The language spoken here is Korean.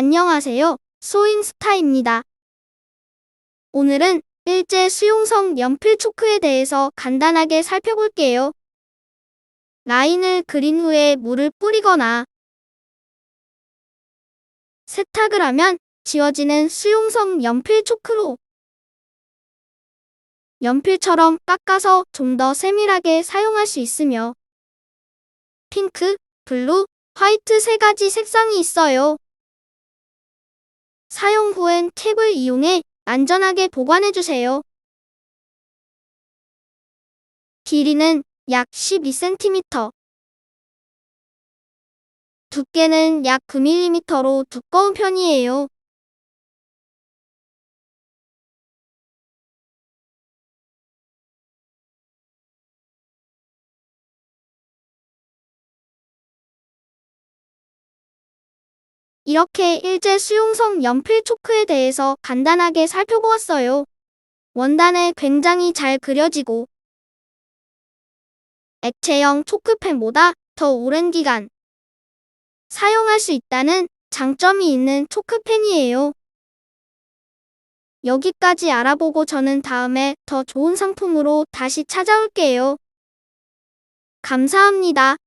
안녕하세요. 소인스타입니다. 오늘은 일제 수용성 연필 초크에 대해서 간단하게 살펴볼게요. 라인을 그린 후에 물을 뿌리거나 세탁을 하면 지워지는 수용성 연필 초크로 연필처럼 깎아서 좀 더 세밀하게 사용할 수 있으며 핑크, 블루, 화이트 세 가지 색상이 있어요. 사용 후엔 캡을 이용해 안전하게 보관해주세요. 길이는 약 12cm. 두께는 약 9mm로 두꺼운 편이에요. 이렇게 일제 수용성 연필 초크에 대해서 간단하게 살펴보았어요. 원단에 굉장히 잘 그려지고 액체형 초크펜보다 더 오랜 기간 사용할 수 있다는 장점이 있는 초크펜이에요. 여기까지 알아보고 저는 다음에 더 좋은 상품으로 다시 찾아올게요. 감사합니다.